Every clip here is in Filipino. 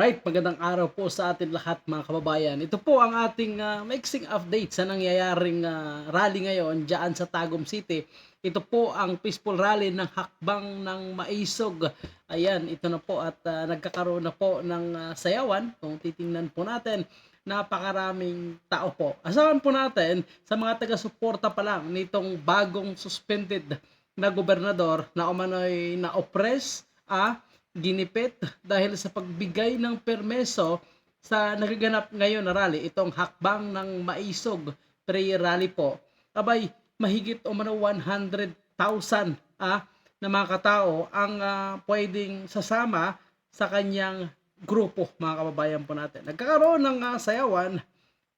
Right, magandang araw po sa atin lahat mga kababayan. Ito po ang ating uh, mixing update sa nangyayaring ah, rally ngayon dyan sa Tagum City. Ito po ang peaceful rally ng hakbang ng Maisog. Ayan, ito na po at ah, nagkakaroon na po ng ah, sayawan. Kung titingnan po natin, napakaraming tao po. Asahan po natin sa mga taga-suporta pa lang nitong bagong suspended na gobernador na umano'y na-oppress, ah, ginipit dahil sa pagbigay ng permeso sa nagaganap ngayon na rally, itong hakbang ng Maisog prayer rally po. Abay, mahigit o mano 100,000 ah, na mga katao ang ah, pwedeng sasama sa kanyang grupo, mga kababayan po natin. Nagkakaroon ng ah, sayawan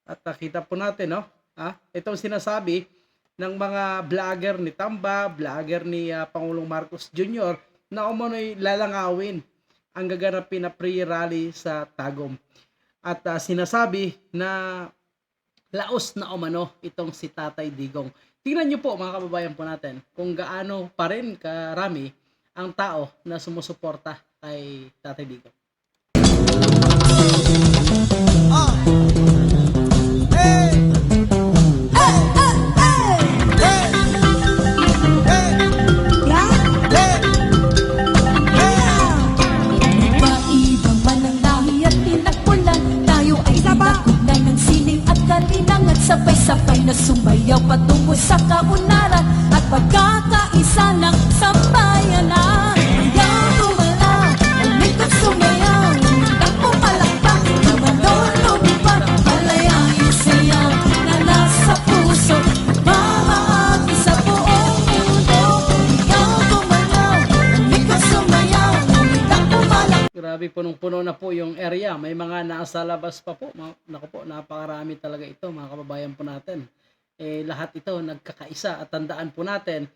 at nakita po natin, no? Ah, itong sinasabi ng mga vlogger ni Tamba, vlogger ni ah, Pangulong Marcos Jr. na umano'y lalangawin ang gaganapin na pre-rally sa Tagum. At ah, sinasabi na laos na umano itong si Tatay Digong. Tingnan niyo po mga kababayan po natin kung gaano pa rin karami ang tao na sumusuporta kay Tatay Digong. Iba-iba Grabe punong-puno na po yung area. May mga nasa labas pa po. Naku po, napakarami talaga ito mga kababayan po natin. Eh, lahat ito nagkakaisa at tandaan po natin,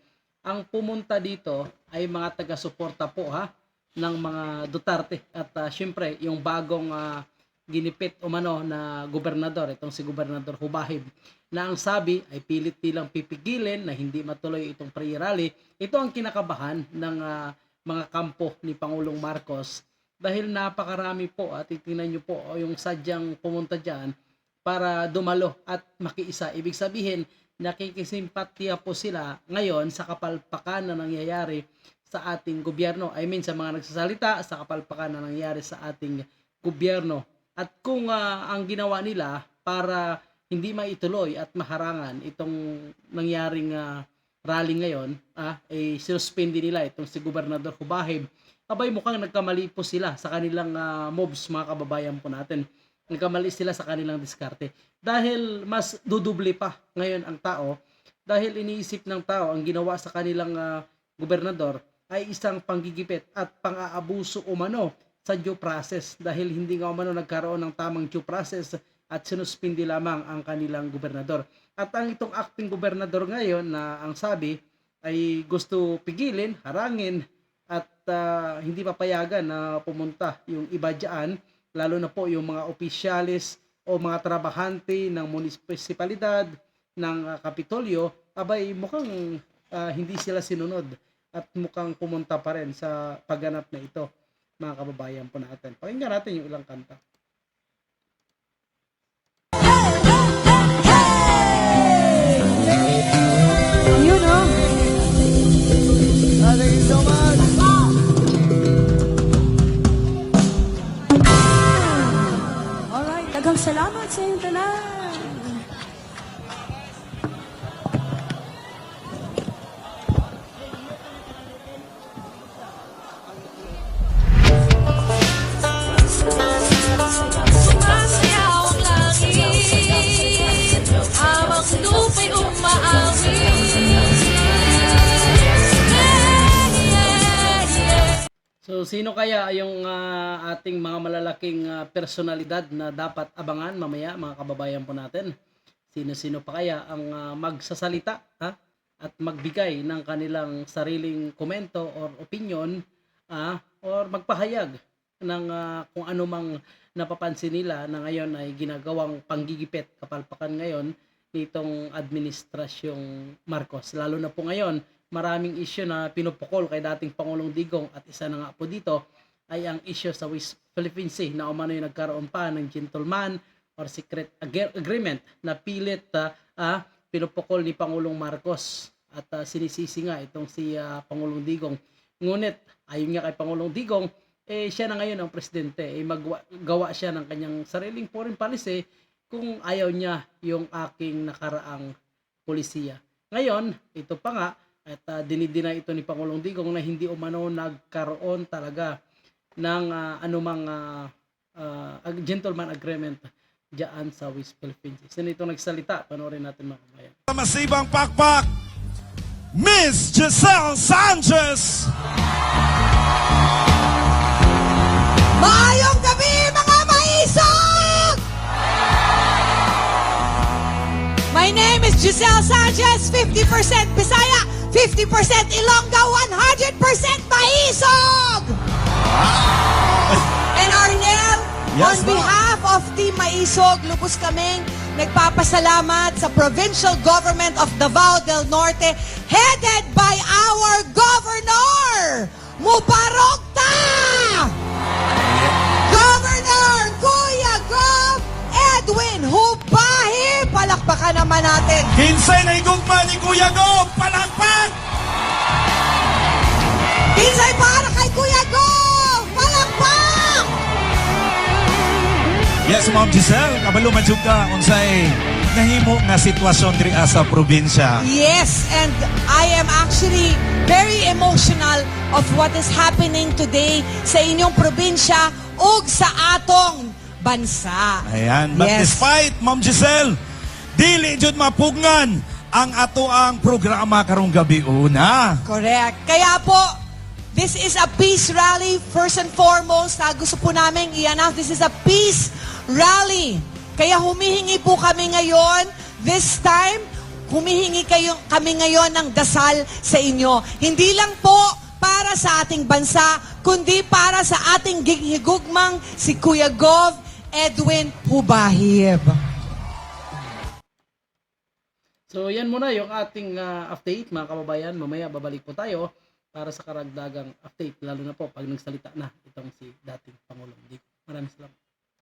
ang pumunta dito ay mga taga-suporta po ha ng mga Duterte at ah, syempre yung bagong ah, ginipit umano na gobernador, itong si Gobernador Hubahib, na ang sabi ay pilit nilang pipigilin na hindi matuloy itong pre-rally. Ito ang kinakabahan ng ah, mga kampo ni Pangulong Marcos dahil napakarami po at titingnan nyo po oh, yung sadyang pumunta dyan para dumalo at makiisa. Ibig sabihin, nakikisimpatya po sila ngayon sa kapalpakan na nangyayari sa ating gobyerno. I mean, sa mga nagsasalita sa kapalpakan na nangyayari sa ating gobyerno. At kung ah, ang ginawa nila para hindi maituloy at maharangan itong nangyaring ah, rally ngayon, ah, eh, sinuspindi nila itong si Gobernador Hubahib. Abay, mukhang nagkamali po sila sa kanilang ah, moves, mga kababayan po natin. Nagkamali sila sa kanilang diskarte. Dahil mas duduble pa ngayon ang tao, dahil iniisip ng tao ang ginawa sa kanilang ah, gobernador ay isang panggigipit at pang-aabuso umano sa due process dahil hindi nga umano nagkaroon ng tamang due process at sinuspindi lamang ang kanilang gobernador. At ang itong acting gobernador ngayon na ang sabi ay gusto pigilin, harangin at ah, hindi papayagan na pumunta yung iba dyan, lalo na po yung mga opisyalis o mga trabahante ng munisipalidad ng ah, Kapitolyo, abay mukhang ah, hindi sila sinunod at mukhang pumunta pa rin sa pagganap na ito mga kababayan po natin. Pakinggan natin yung ilang kanta. Daghang salamat sa inyong tanan. Sino kaya yung ah, ating mga malalaking ah, personalidad na dapat abangan mamaya mga kababayan po natin? Sino-sino pa kaya ang ah, magsasalita ha? at magbigay ng kanilang sariling komento or opinion ah, or magpahayag ng ah, kung ano mang napapansin nila na ngayon ay ginagawang panggigipit kapalpakan ngayon nitong administrasyong Marcos. Lalo na po ngayon, maraming issue na pinupukol kay dating Pangulong Digong at isa na nga po dito ay ang issue sa West Philippine Sea na umano yung nagkaroon pa ng gentleman or secret ag- agreement na pilit ah, ah, pinupukol ni Pangulong Marcos at ah, sinisisi nga itong si ah, Pangulong Digong. Ngunit ayon nga kay Pangulong Digong, eh siya na ngayon ang presidente, eh maggawa siya ng kanyang sariling foreign policy kung ayaw niya yung aking nakaraang polisiya. Ngayon, ito pa nga, at uh, dinidina ito ni Pangulong Digong na hindi umano nagkaroon talaga ng ah, anumang ah, ah, ag- gentleman agreement diyan sa West Philippines. Sino ito nagsalita? Panoorin natin mga kabayan. Masibang pakpak, Miss Giselle Sanchez. Maayong gabi mga maisog! My name is Giselle Sanchez, 50% Bisaya, 50% Ilongga, 100% maisog! And Arnel, Yes, on behalf of Team Maisog, lubos kaming nagpapasalamat sa provincial government of Davao del Norte headed by our governor, Mubarok Ta! Governor Kuya Gov Edwin Hubahi! Palakpakan naman natin. Kinsay na igugma ni Kuya Go, palakpak! Pinsay para kay Kuya Gov! Palakpak! Yes, Ma'am Giselle, kabalo man ka unsay nahimo nga sitwasyon diri sa probinsya. Yes, and I am actually very emotional of what is happening today sa inyong probinsya ug sa atong bansa. Ayan, but Yes. despite Ma'am Giselle, dili jud mapugngan ang ato ang programa karong gabi una. Correct. Kaya po, this is a peace rally first and foremost. Na gusto po namin i-announce, this is a peace rally. Kaya humihingi po kami ngayon, this time, humihingi kayo, kami ngayon ng dasal sa inyo. Hindi lang po para sa ating bansa, kundi para sa ating higugmang si Kuya Gov Edwin Hubahib. So yan muna yung ating ah, update mga kababayan. Mamaya babalik po tayo para sa karagdagang update lalo na po pag nagsalita na itong si dating Pangulong Digong. Maraming salamat.